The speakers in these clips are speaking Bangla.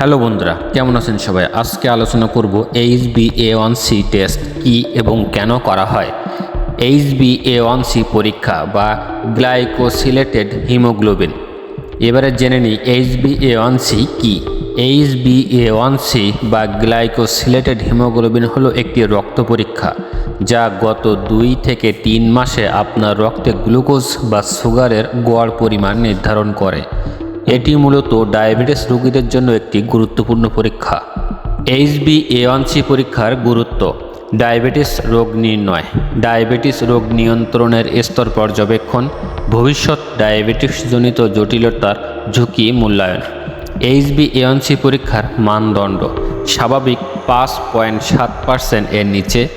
হ্যালো বন্ধুরা, কেমন আছেন সবাই? আজকে আলোচনা করব H B A one C test কী এবং কেন করা হয়? H B A one C পরীক্ষা বা গ্লাইকোসিলেটেড হিমোগ্লোবিন। এবারে জেনে নিই H B A one C key. H B A one C বা গ্লাইকোসিলেটেড হিমোগ্লোবিন হলো একটি রক্ত পরীক্ষা যা গত দুই থেকে তিন মাসে আপনার রক্তে গ্লুকোজ বা সুগারের গড় পরিমাণ নির্ধারণ করে। এটি মূলত ডায়াবেটিস রোগীদের জন্য একটি গুরুত্বপূর্ণ পরীক্ষা। এইচ এইচবি এওয়ানসি পরীক্ষার গুরুত্ব, ডায়াবেটিস রোগ নির্ণয়। ডায়াবেটিস রোগ নিয়ন্ত্রণের স্তর পর্যবেক্ষণ, ভবিষ্যৎ ডায়াবেটিসজনিত জটিলতার ঝুঁকি মূল্যায়ন। এইচ এইচবি এওয়ানসি পরীক্ষার মানদণ্ড, স্বাভাবিক পাঁচ পয়েন্ট সাত পার্সেন্ট এর নিচে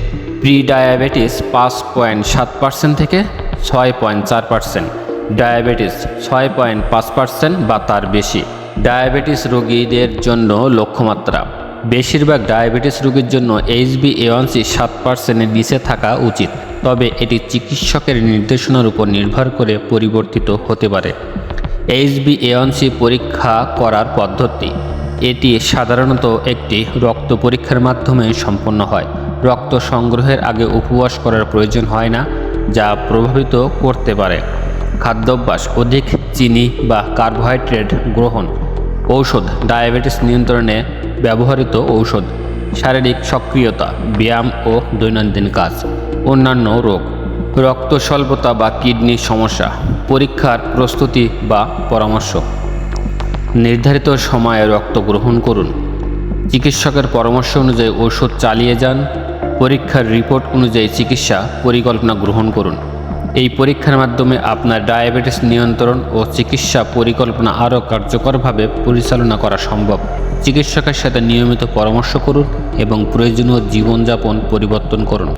প্রি ডায়াবেটিস পাঁচ পয়েন্ট সাত পার্সেন্ট থেকে ছয় পয়েন্ট চার পার্সেন্ট। ডায়াবেটিস ছয় পয়েন্ট পাঁচ পার্সেন্ট বা তার বেশি। ডায়াবেটিস রোগীদের জন্য লক্ষ্যমাত্রা। বেশিরভাগ ডায়াবেটিস রোগীর জন্য এইচবি এওয়ানসি সাত পার্সেন্টের নিচে থাকা উচিত, তবে এটি চিকিৎসকের নির্দেশনার উপর নির্ভর করে পরিবর্তিত হতে পারে। এইচবি এওয়ানসি পরীক্ষা করার পদ্ধতি। এটি সাধারণত একটি রক্ত পরীক্ষার মাধ্যমে সম্পন্ন হয়। রক্ত সংগ্রহের আগে উপবাস করার প্রয়োজন হয় না, যা প্রভাবিত করতে পারে। খাদ্যাভ্যাস, অধিক চিনি বা কার্বোহাইড্রেট গ্রহণ, ঔষধ, ডায়াবেটিস নিয়ন্ত্রণে ব্যবহৃত ঔষধ, শারীরিক সক্রিয়তা, ব্যায়াম ও দৈনন্দিন কাজ, অন্যান্য রোগ, রক্ত স্বল্পতা বা কিডনির সমস্যা, পরীক্ষার প্রস্তুতি বা পরামর্শ। নির্ধারিত সময়ে রক্ত গ্রহণ করুন। চিকিৎসকের পরামর্শ অনুযায়ী ওষুধ চালিয়ে যান। পরীক্ষার রিপোর্ট অনুযায়ী চিকিৎসা পরিকল্পনা গ্রহণ করুন। এই পরীক্ষার মাধ্যমে আপনার ডায়াবেটিস নিয়ন্ত্রণ ও চিকিৎসা পরিকল্পনা আরও কার্যকরভাবে পরিচালনা করা সম্ভব। চিকিৎসকের সাথে নিয়মিত পরামর্শ করুন এবং প্রয়োজনীয় জীবনযাপন পরিবর্তন করুন।